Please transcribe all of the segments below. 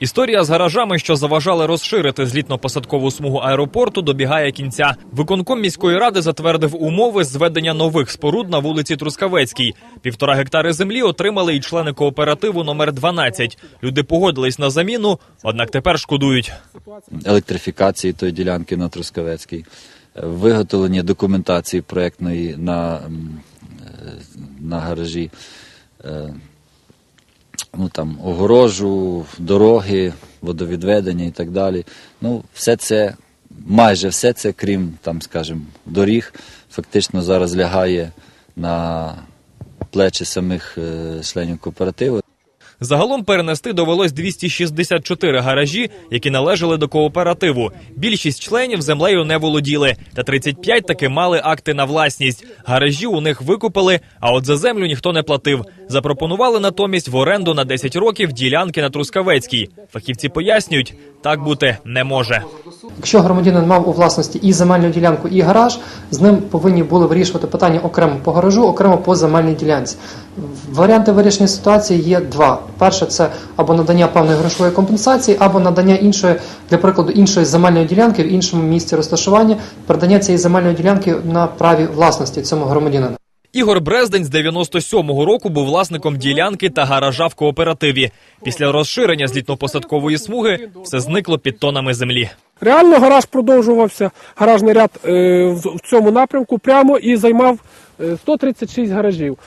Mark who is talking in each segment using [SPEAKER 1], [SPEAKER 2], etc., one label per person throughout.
[SPEAKER 1] Історія з гаражами, що заважали розширити злітно-посадкову смугу аеропорту, добігає кінця. Виконком міської ради затвердив умови зведення нових споруд на вулиці Трускавецькій. Півтора гектари землі отримали і члени кооперативу номер 12. Люди погодились на заміну, однак тепер шкодують.
[SPEAKER 2] електрифікації тої ділянки на Трускавецькій, виготовлення документації проєктної на, е, на гаражі, е, ну, там, огорожу, дороги, водовідведення і так далі. Ну, все це, майже все це, крім, там, скажімо, доріг, фактично зараз лягає на плечі самих е, членів кооперативу.
[SPEAKER 1] Загалом перенести довелось 264 гаражі, які належали до кооперативу. Більшість членів землею не володіли, та 35 таки мали акти на власність. Гаражі у них викупили, а от за землю ніхто не платив. Запропонували натомість в оренду на 10 років ділянки на Трускавецькій. Фахівці пояснюють, так бути не може.
[SPEAKER 3] Якщо громадянин мав у власності і земельну ділянку, і гараж, з ним повинні були вирішувати питання окремо по гаражу, окремо по земельній ділянці. Варіанти вирішення ситуації є два: перше це або надання певної грошової компенсації, або надання іншої, для прикладу, іншої земельної ділянки в іншому місці розташування, передання цієї земельної ділянки на праві власності цьому громадянину.
[SPEAKER 1] Ігор Брездень з 97-го року був власником ділянки та гаража в кооперативі. Після розширення злітно-посадкової смуги все зникло під тонами землі.
[SPEAKER 4] Реально гараж продовжувався, гаражний ряд е, в цьому напрямку прямо і займав е, 136 гаражів.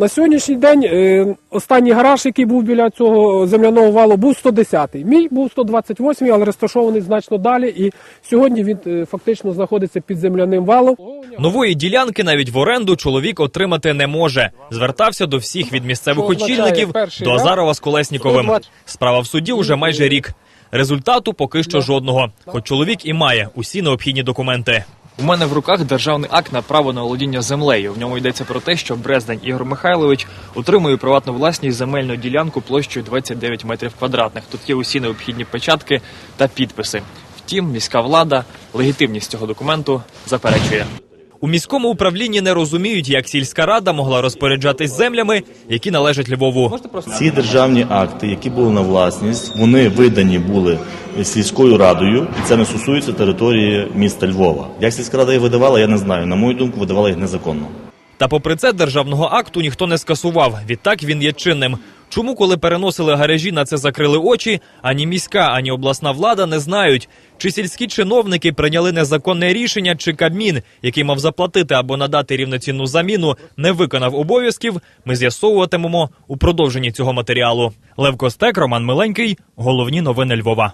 [SPEAKER 4] На сьогоднішній день е, останній гараж, який був біля цього земляного валу, був 110-й. Мій був 128-й, але розташований значно далі. І сьогодні він е, фактично знаходиться під земляним валом.
[SPEAKER 1] Нової ділянки навіть в оренду чоловік отримати не може. Звертався до всіх від місцевих очільників до? Азарова з Колесніковим. Справа в суді уже майже рік. Результату поки що жодного. Хоч чоловік і має усі необхідні документи.
[SPEAKER 5] У мене в руках державний акт на право на володіння землею. В ньому йдеться про те, що Брездень Ігор Михайлович отримує приватну власність земельну ділянку площею 29 метрів квадратних. Тут є усі необхідні печатки та підписи. Втім, міська влада легітимність цього документу заперечує.
[SPEAKER 1] У міському управлінні не розуміють, як сільська рада могла розпоряджатись землями, які належать Львову.
[SPEAKER 6] Ці державні акти, які були на власність, вони видані були сільською радою, і це не стосується території міста Львова. Як сільська рада їх видавала, я не знаю. На мою думку, видавала їх незаконно.
[SPEAKER 1] Та попри це державного акту ніхто не скасував. Відтак він є чинним. Чому, коли переносили гаражі, на це закрили очі, ані міська, ані обласна влада не знають. Чи сільські чиновники прийняли незаконне рішення, чи Кабмін, який мав заплатити або надати рівноцінну заміну, не виконав обов'язків. Ми з'ясовуватимемо у продовженні цього матеріалу. Лев Костек, Роман Миленький. Головні новини Львова.